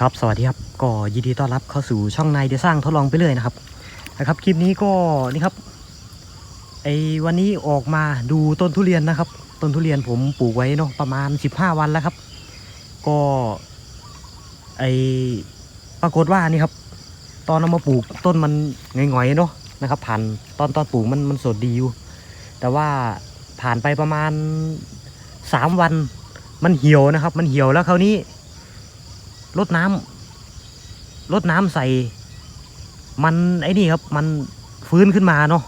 ครับสวัสดีครับก็ยินดีต้อนรับเข้าสู่ช่องนายเดสร้างทดลองไปเรื่อยนะครับนะครับคลิปนี้ก็นี่ครับไอ้วันนี้ออกมาดูต้นทุเรียนนะครับ ต้นทุเรียนผมปลูกไว้เนาะประมาณ 15 วันแล้วครับ ก็ไอปรากฏว่านี่ครับ ตอนเอามาปลูกต้นมันหงอยๆเนาะนะครับ ผ่านตอนตอนปลูกมันมันสดดีอยู่ แต่ว่าผ่านไปประมาณสามวันมันเหี่ยวนะครับ มันเหี่ยวแล้วคราวนี้ รดน้ำรดน้ำใส่ มันไอ้นี่ครับ มันฟื้นขึ้นมาเนาะ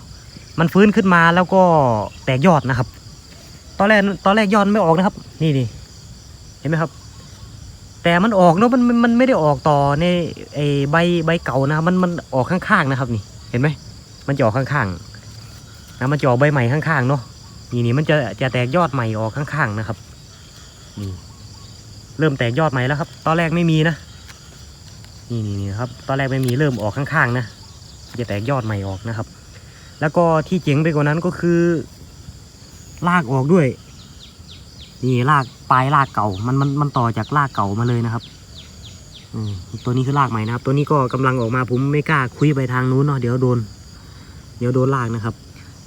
มันฟื้นขึ้นมาแล้วก็แตกยอดนะครับ ตอนแรกตอนแรกยอดไม่ออกนะครับ นี่นี่เห็นไหมครับ แต่มันออกเนาะมันมันไม่ได้ออกต่อในไอ้ใบใบเก่านะมันมันออกข้างๆนะครับ นี่เห็นไหมมันจะออกข้างๆนะมันจะออกใบใหม่ข้างๆเนาะนี่นี่มันจะจะแตกยอดใหม่ออกข้างๆนะครับนี่ เริ่มแตกยอดใหม่แล้วครับ ตอนแรกไม่มีนะ นี่นี่นี่ครับ ตอนแรกไม่มีเริ่มออกข้างๆนะ จะแตกยอดใหม่ออกนะครับ แล้วก็ที่เจ๋งไปกว่านั้นก็คือลากออกด้วย นี่รากปลายรากเก่า มันมันมันต่อจากรากเก่ามาเลยนะครับอตัวนี้คือรากใหม่นะครับ ตัวนี้ก็กำลังออกมาผมไม่กล้าคุยไปทางนู้นเนาะเดี๋ยวโดน เดี๋ยวโดนรากนะครับ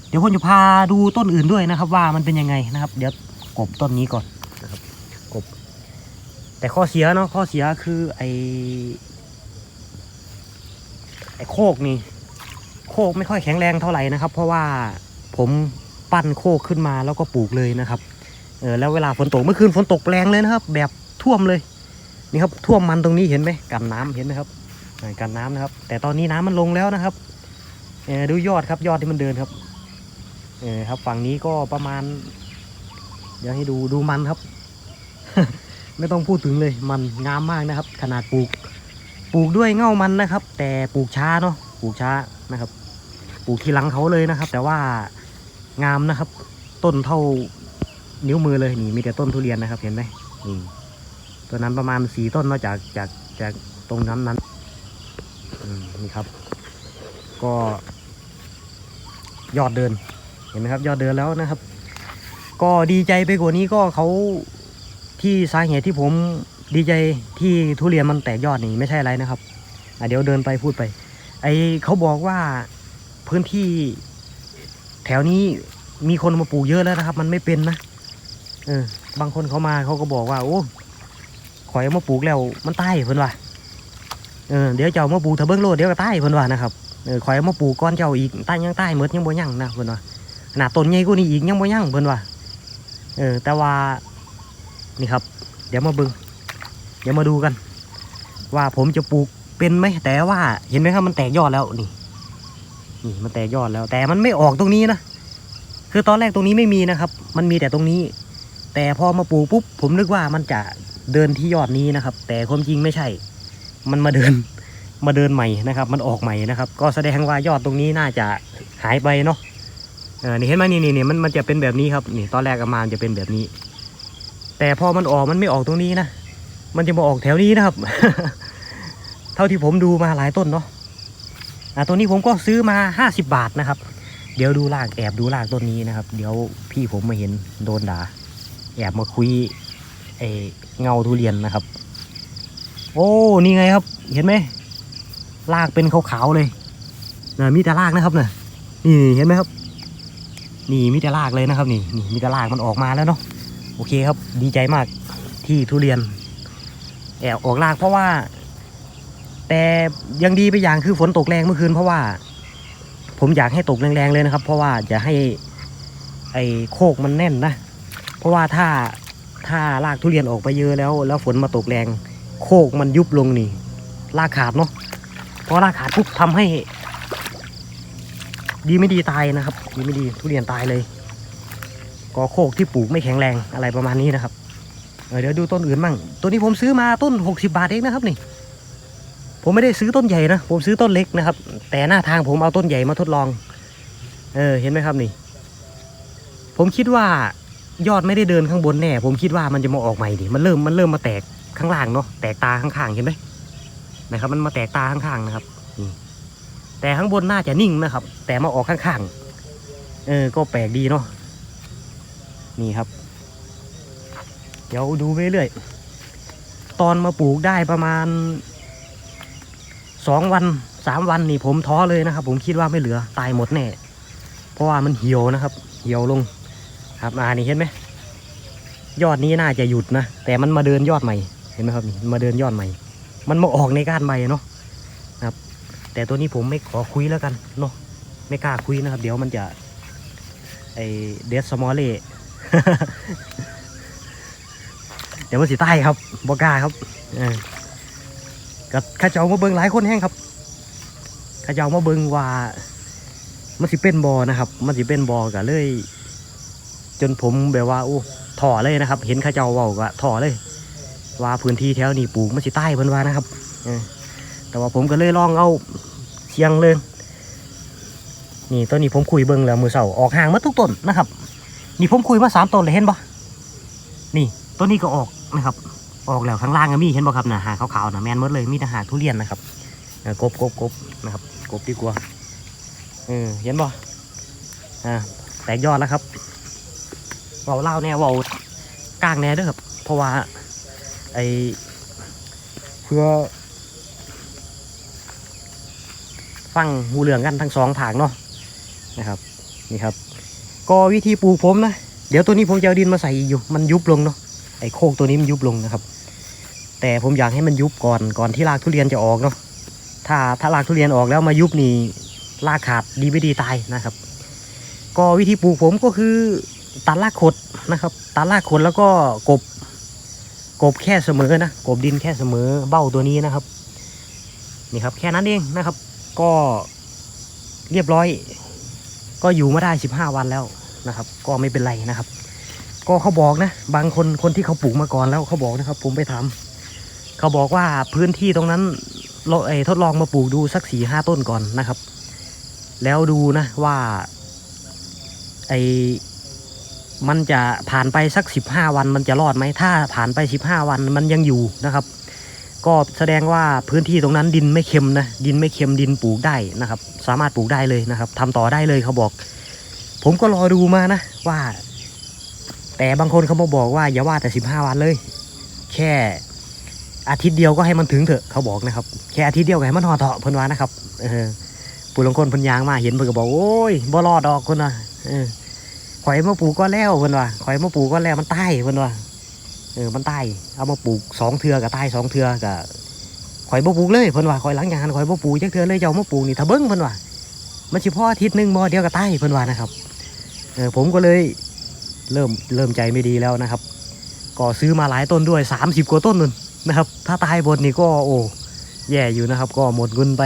เดี๋ยวผมจะพาดูต้นอื่นด้วยนะครับ ว่ามันเป็นยังไงนะครับ เดี๋ยวกบต้นนี้ก่อน แต่ข้อเสียเนาะข้อเสียคือไอไอโคกนี่ โคกไม่ค่อยแข็งแรงเท่าไหร่นะครับ เพราะว่าผมปั้นโคกขึ้นมาแล้วก็ปลูกเลยนะครับเออแล้วเวลาฝนตกเมื่อคืนฝนตกแรงเลยนะครับ แบบท่วมเลยนี่ครับท่วมมันตรงนี้เห็นไหมกันน้ำเห็นไหมครับกันน้ำนะครับ แต่ตอนนี้น้ำมันลงแล้วนะครับเออดูยอดครับยอดที่มันเดินครับเออครับฝั่งนี้ก็ประมาณ เดี๋ยวให้ดูดูมันครับ ไม่ต้องพูดถึงเลยมันงามมากนะครับ ขนาดปลูก ปลูกด้วยเง่ามันนะครับ แต่ปลูกช้าเนาะปลูกช้านะครับ ปลูกทีหลังเขาเลยนะครับ แต่ว่างามนะครับ ต้นเท่านิ้วมือเลยนี่มีแต่ต้นทุเรียนนะครับเห็นไหมนี่ตัวนั้นประมาณสี่ต้นนาะจากจากจากตรงนั้นนั้นนี่ครับ ก็ยอดเดินเห็นไหมครับ ยอดเดินแล้วนะครับ ก็ดีใจไปกว่านี้ก็เขา ที่สาเหตุที่ผมดีใจที่ทุเรียนมันแตกยอดนี่ไม่ใช่อะไรนะครับเดี๋ยวเดินไปพูดไป ไอเขาบอกว่าพื้นที่แถวนี้มีคนมาปลูกเยอะแล้วนะครับ มันไม่เป็นนะเออบางคนเขามาเขาก็บอกว่า โอ้ขอยมาปลูกแล้วมันตายเพิ่นว่าเออเดี๋ยวเจ้ามาปลูกเถอะเบิ้งโลดเดี๋ยวก็ตายเพิ่นว่านะครับเออขอยมาปลูกก้อนเจ้าอีกตายยังตายหมดยังบ่ยังนะเพิ่นว่าขนาดต้นใหญ่กว่านี้อีกยังบ่ยังเพิ่นว่าเออแต่ว่า นี่ครับ เดี๋ยวมาเบิ่งเดี๋ยวมาดูกัน ว่าผมจะปลูกเป็นไหมแต่ว่าเห็นไหมครับมันแตกยอดแล้วนี่ นี่มันแตกยอดแล้ว แต่มันไม่ออกตรงนี้นะคือตอนแรกตรงนี้ไม่มีนะครับ มันมีแต่ตรงนี้ แต่พอมาปลูกปุ๊บผมนึกว่ามันจะเดินที่ยอดนี้นะครับ แต่ความจริงไม่ใช่ มันมาเดินมาเดินใหม่นะครับ มันออกใหม่นะครับ ก็แสดงว่ายอดตรงนี้น่าจะหายไปเนาะเออนี่เห็นไหมนี่นี่นี่มันมันจะเป็นแบบนี้ครับ นี่ตอนแรกอามาจะเป็นแบบนี้ แต่พอมันออกมันไม่ออกตรงนี้นะ มันจะมาออกแถวนี้นะครับ เท่าที่ผมดูมาหลายต้นเนาะอะตัวนี้ผมก็ซื้อมาห้าสิบบาทนะครับ เดี๋ยวดูรากแอบดูรากต้นนี้นะครับ เดี๋ยวพี่ผมมาเห็นโดนด่า แอบมาคุยไอเงาทุเรียนนะครับ โอ้ นี่ไงครับ เห็นไหมรากเป็นขาวๆเลยนะมีแต่รากนะครับนะนี่เห็นไหมครับ นี่มีแต่รากเลยนะครับ นี่นี่มีแต่รากมันออกมาแล้วเนาะ โอเคครับ ดีใจมากที่ทุเรียน แอบออกรากเพราะว่า แต่ยังดีไปอย่างคือฝนตกแรงเมื่อคืน เพราะว่า ผมอยากให้ตกแรงๆเลยนะครับ เพราะว่าจะให้ไอ้โคกมันแน่นนะ เพราะว่าถ้าถ้ารากทุเรียนออกไปเยอะแล้ว แล้วฝนมาตกแรง โคกมันยุบลงนี่รากขาดเนาะพอรากขาดปุ๊บทำให้ ดีไม่ดีตายนะครับ ดีไม่ดีทุเรียนตายเลย ก็โคกที่ปลูกไม่แข็งแรงอะไรประมาณนี้นะครับเออเดี๋ยวดูต้นอื่นมั่งตัวนี้ผมซื้อมาต้น 60 บาทเองนะครับนี่ ผมไม่ได้ซื้อต้นใหญ่นะผมซื้อต้นเล็กนะครับ แต่หน้าทางผมเอาต้นใหญ่มาทดลอง เออเห็นไหมครับนี่ ผมคิดว่ายอดไม่ได้เดินข้างบนแน่ ผมคิดว่ามันจะมาออกใหม่ดิมันเริ่มมันเริ่มมาแตกข้างล่างเนาะแตกตาข้างๆเห็นไหมนะครับมันมาแตกตาข้างๆนะครับนี่แต่ข้างบนน่าจะนิ่งนะครับ แต่มาออกข้างๆเออก็แปลกดีเนาะ นี่ครับ เดี๋ยวดูไปเรื่อยตอนมาปลูกได้ประมาณสองวันสามวันนี่ผมท้อเลยนะครับ ผมคิดว่าไม่เหลือตายหมดแน่เพราะว่ามันเหี่ยวนะครับ เหี่ยวลงครับอ่านี่เห็นไหมยอดนี้น่าจะหยุดนะแต่มันมาเดินยอดใหม่เห็นไหมครับนี่มาเดินยอดใหม่ มันมาออกในก้านใบเนาะครับ แต่ตัวนี้ผมไม่ขอคุยแล้วกันเนาะไม่กล้าคุยนะครับ เดี๋ยวมันจะไอเดสสมอลเล่ เดี๋ยวมันสิใต้ครับบอกล้าครับกับข้าเจ้ามาเบิงหลายคนแห้งครับข้าเจ้ามาเบิงว่า มันสิเป็นบอนะครับ มันสิเป็นบอกะเลย จนผมแบบว่าโอ้ถ่อเลยนะครับ เห็นข้าเจ้าเว้าก็ถ่อเลย ว่าพื้นที่แถวนี้ปลูกมันสิใต้เพิ่นว่านะครับแต่ว่าผมก็เลยลองเอาเสียงเลย นี่ต้นนี้ผมคุยเบิ่งแล้วมือเสาออกห่างมาทุกต้นนะครับ นี่ผมคุยมาสามต้นเลยเห็นปะนี่ต้นนี้ก็ออกนะครับ ออกแล้วข้างล่างก็มีเห็นปะครับนะหาขาวๆนะแมนมดเลยมีแต่หาทุเรียนนะครับกบกบกบนะครับกบดีกว่าเออเห็นปะอ่าแตกยอดแล้วครับเบาเล่าแน่เบากลางแน่เด้วยครับ เพราะว่าไอเพื่อ ฟังหูเหลืองกันทั้งสองผางเนาะนะครับ นี่ครับ ก็วิธีปลูกผมนะ เดี๋ยวตัวนี้ผมจะเอาดินมาใส่อีกอยู่ มันยุบลงเนาะไอ้โคกตัวนี้มันยุบลงนะครับ แต่ผมอยากให้มันยุบก่อนก่อนที่รากทุเรียนจะออกเนาะถ้าถ้ารากทุเรียนออกแล้วมายุบนี่รากขาดดีไม่ดีตายนะครับ ก็วิธีปลูกผมก็คือตัดรากขดนะครับตัดรากขดแล้วก็กบกบแค่เสมอนะกบดินแค่เสมอเบ้าตัวนี้นะครับ นี่ครับแค่นั้นเองนะครับ ก็เรียบร้อย ก็อยู่มาได้สิบห้าวันแล้ว นะครับ ก็ไม่เป็นไรนะครับ ก็เขาบอกนะ บางคนคนที่เขาปลูกมาก่อนแล้วเขาบอกนะครับ ผมไปทำเขาบอกว่าพื้นที่ตรงนั้นเราเอยทดลองมาปลูกดูสักสี่ห้าต้นก่อนนะครับ แล้วดูนะว่าไอมันจะผ่านไปสักสิบห้าวันมันจะรอดไหมถ้าผ่านไปสิบห้าวันมันยังอยู่นะครับ ก็แสดงว่าพื้นที่ตรงนั้นดินไม่เค็มนะดินไม่เค็มดินปลูกได้นะครับ สามารถปลูกได้เลยนะครับทำต่อได้เลยเขาบอก ผมก็รอดูมานะว่า แต่บางคนเขามาบอกว่าอย่าว่าแต่สิบห้าวันเลย แค่อาทิตย์เดียวก็ให้มันถึงเถอะเขาบอกนะครับแค่อาทิตย์เดียวก็ให้มันหอเถาะเพิ่นว่านะครับเออปู่ลงคนเพิ่นยางมาเห็นเพิ่นก็บอกโอ้ยบ่รอดดอกคนน่ะเออข่อยมาปลูกก็แล้วเพิ่นว่าข่อยมาปลูกก็แล้วมันตายเพิ่นว่าเออมันตายเอามาปลูกสองเทือกับตายสองเทือกับข่อยบ่ปลูกเลยเพิ่นว่าข่อยหลังจานั้นข่อยบ่ปลูกจักเทือเลยเจ้ามาปลูกนี่ถ้าเบิ่งเพิ่นว่ามันสิพออาทิตย์หนึงบ่เดียวก็ตายเพิ่นว่านะครับ ออผมก็เลยเริ่มเริ่มใจไม่ดีแล้วนะครับ ก็ซื้อมาหลายต้นด้วย 30 กว่าต้นนึงนะครับ ถ้าตายบนนี่ก็โอ้แย่อยู่นะครับ ก็หมดเงินไป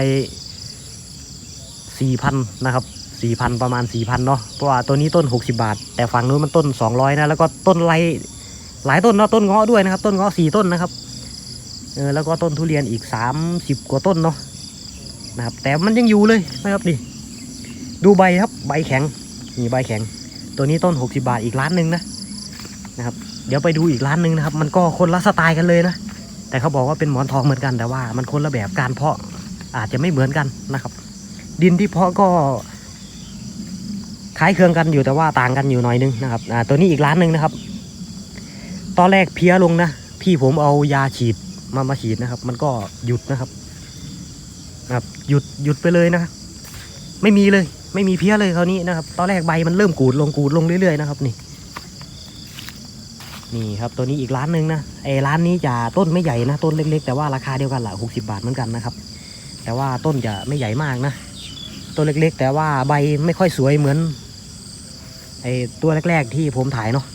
4,000 นะครับ 4,000 ประมาณ 4,000 เนาะเพราะว่าตัวนี้ต้น 60 บาท แต่ฝั่งนู้นมันต้น 200 นะ แล้วก็ต้นไรหลายต้นเนาะต้นเงาะด้วยนะครับ ต้นเงาะสี่ต้นนะครับเออแล้วก็ต้นทุเรียนอีกสามสิบกว่าต้นเนาะนะครับ แต่มันยังอยู่เลยนะครับนี่ดูใบครับใบแข็งนี่ใบแข็ง ตัวนี้ต้นหกสิบาทอีกร้านหนึ่งนะนะครับ เดี๋ยวไปดูอีกร้านหนึ่งนะครับ มันก็คนละสไตล์กันเลยนะ แต่เขาบอกว่าเป็นหมอนทองเหมือนกันแต่ว่า มันคนละแบบการเพาะอาจจะไม่เหมือนกันนะครับ ดินที่เพาะก็คล้ายเคืองกันอยู่แต่ว่าต่างกันอยู่หน่อยนึงนะครับตัวนี้อีกร้านหนึ่งนะครับ ตอนแรกเพี้ยลงนะพี่ผมเอายาฉีดมามาฉีดนะครับ มันก็หยุดนะครับครับหยุดหยุดไปเลยนะ ไม่มีเลย ไม่มีเพี้ยเลยคราวนี้นะครับ ตอนแรกใบมันเริ่มกูดลงกูดลงเรื่อยๆนะครับนี่ นี่ครับตัวนี้อีกร้านหนึ่งนะไอ้ร้านนี้จะต้นไม่ใหญ่นะต้นเล็ก ๆ แต่ว่าราคาเดียวกันแหละหกสิบาทเหมือนกันนะครับ แต่ว่าต้นจะไม่ใหญ่มากนะต้นเล็กๆ แต่ว่าใบไม่ค่อยสวยเหมือนไอ้ตัวแรก ๆ ที่ผมถ่ายเนาะ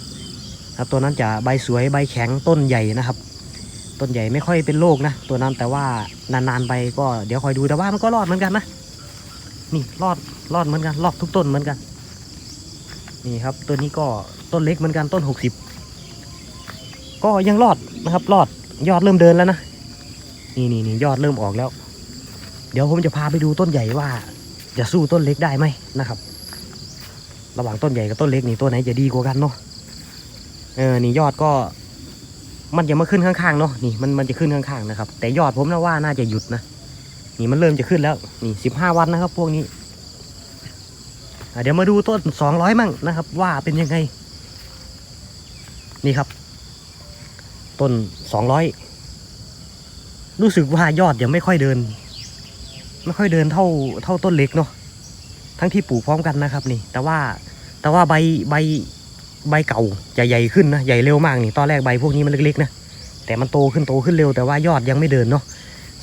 ครับตัวนั้นจะใบสวยใบแข็งต้นใหญ่นะครับ ต้นใหญ่ไม่ค่อยเป็นโรคนะตัวนั้นแต่ว่านานๆไปก็เดี๋ยวคอยดูแต่ว่ามันก็รอดเหมือนกันนะ นี่รอดรอดเหมือนกัน รอดทุกต้นเหมือนกัน นี่ครับตัวนี้ก็ต้นเล็กเหมือนกันต้นหกสิบก็ยังรอดนะครับ รอดยอดเริ่มเดินแล้วนะนี่นี่นี่ยอดเริ่มออกแล้ว เดี๋ยวผมจะพาไปดูต้นใหญ่ว่า จะสู้ต้นเล็กได้ไหมนะครับ ระหว่างต้นใหญ่กับต้นเล็กนี่ตัวไหนจะดีกว่ากันเนาะเออนี่ยอดก็มันจะมาขึ้นข้างๆเนาะนี่มันมันจะขึ้นข้างๆนะครับ แต่ยอดผมนะว่าน่าจะหยุดนะ นี่มันเริ่มจะขึ้นแล้ว นี่สิบห้าวันนะครับ พวกนี้เดี๋ยวมาดูต้นสองร้อยมั่งนะครับ ว่าเป็นยังไง นี่ครับ ต้นสองร้อยรู้สึกว่ายอดยังไม่ค่อยเดิน ไม่ค่อยเดินเท่าเท่าต้นเล็กเนาะทั้งที่ปลูกพร้อมกันนะครับ นี่ แต่ว่าแต่ว่าใบใบใบเก่าจะใหญ่ขึ้นนะใหญ่เร็วมากนี่ตอนแรกใบพวกนี้มันเล็กๆนะแต่มันโตขึ้นโตขึ้นเร็วแต่ว่ายอดยังไม่เดินเนาะ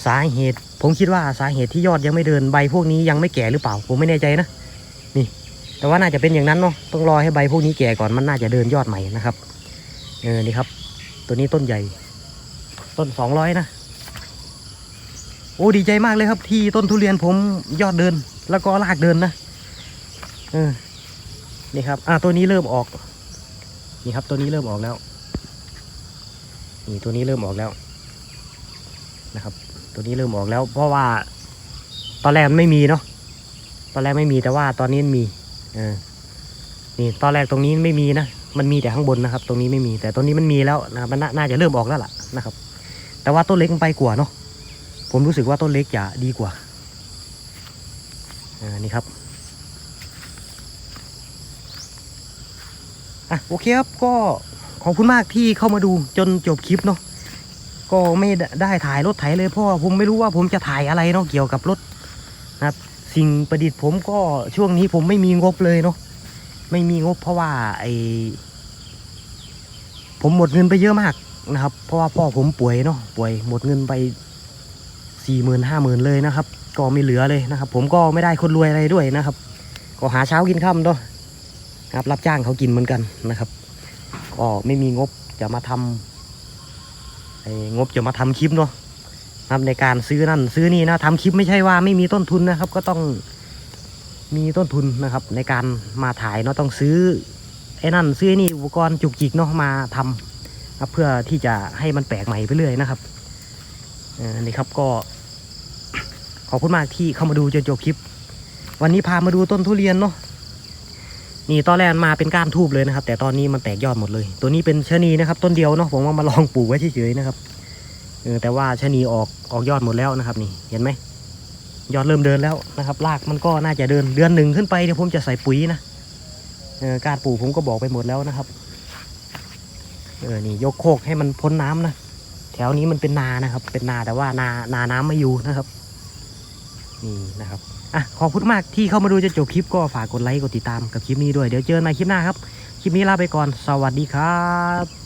สาเหตุ ผมคิดว่าสาเหตุที่ยอดยังไม่เดินใบพวกนี้ยังไม่แก่หรือเปล่า ผมไม่แน่ใจนะนี่แต่ว่าน่าจะเป็นอย่างนั้นเนาะต้องรอให้ใบพวกนี้แก่ก่อนมันน่าจะเดินยอดใหม่นะครับเออนี่ครับ ตัวนี้ต้นใหญ่ ต้นสองร้อยนะโอ้ดีใจมากเลยครับ ที่ต้นทุเรียนผมยอดเดิน แล้วก็รากเดินนะเออนี่ครับ อ่าตัวนี้เริ่มออกนี่ครับ ตัวนี้เริ่มออกแล้วนี่ตัวนี้เริ่มออกแล้วนะครับ ตัวนี้เริ่มออกแล้ว เพราะว่า ตอนแรกมันไม่มีเนาะตอนแรกไม่มีแต่ว่าตอนนี้มีเออนี่ตอนแรกตรงนี้ไม่มีนะมันมีแต่ข้างบนนะครับ ตรงนี้ไม่มีแต่ตรงนี้มันมีแล้วนะครับมันน่าจะเริ่มออกแล้วล่ะนะครับ แต่ว่าต้นเล็กมันไปกว่าเนาะผมรู้สึกว่าต้นเล็กจะดีกว่าอ่านี่ครับอะโอเคครับก็ขอบคุณมากที่เข้ามาดูจนจบคลิปเนาะ ก็ไม่ได้ถ่ายรถไถเลยเพราะว่าผมไม่รู้ว่าผมจะถ่ายอะไรเนาะเกี่ยวกับรถนะครับ สิ่งประดิษฐ์ผมก็ช่วงนี้ผมไม่มีงบเลยเนาะไม่มีงบเพราะว่าไอผมหมดเงินไปเยอะมากนะครับ เพราะว่าพ่อผมป่วยเนาะป่วยหมดเงินไปสี่หมื่นห้าหมื่นเลยนะครับ ก็ไม่เหลือเลยนะครับ ผมก็ไม่ได้คนรวยอะไรด้วยนะครับ ก็หาเช้ากินค่ำด้วยนะครับรับจ้างเขากินเหมือนกันนะครับ ก็ไม่มีงบจะมาทำไอ้ งบจะมาทำคลิปเนาะครับในการซื้อนั่นซื้อนี่นะทำคลิปไม่ใช่ว่าไม่มีต้นทุนนะครับ ก็ต้องมีต้นทุนนะครับ ในการมาถ่ายเนาะต้องซื้อไอ้นั่นซื้ออ้นี่อุปกรณ์จุกจิกเนาะมาทำครับเพื่อที่จะให้มันแปลกใหม่ไปเรื่อยนะครับออนี่ครับก็ขอบคุณมากที่เข้ามาดูจนจบคลิป วันนี้พามาดูต้นทุเรียนเนาะ นี่ตอนแรกมาเป็นก้านทูบเลยนะครับ แต่ตอนนี้มันแตกยอดหมดเลย ตัวนี้เป็นชะนีนะครับ ต้นเดียวเนาะผมว่ามาลองปลูกไว้เฉยๆนะครับเออแต่ว่าชะนีออกออกยอดหมดแล้วนะครับ นี่เห็นไหมยอดเริ่มเดินแล้วนะครับรากมันก็น่าจะเดินเดือนหนึ่งขึ้นไปเดี๋ยวผมจะใส่ปุ๋ยนะเออการปลูกผมก็บอกไปหมดแล้วนะครับเออนี่ยกโคกให้มันพ้นน้ำนะแถวนี้มันเป็นนานะครับ เป็นนาแต่ว่านานาน้ำไม่อยู่นะครับนี่นะครับ อะขอบคุณมากที่เข้ามาดูจนจบคลิปก็ฝากกดไลค์กดติดตามกับคลิปนี้ด้วยเดี๋ยวเจอกันใหม่คลิปหน้าครับ คลิปนี้ลาไปก่อนสวัสดีครับ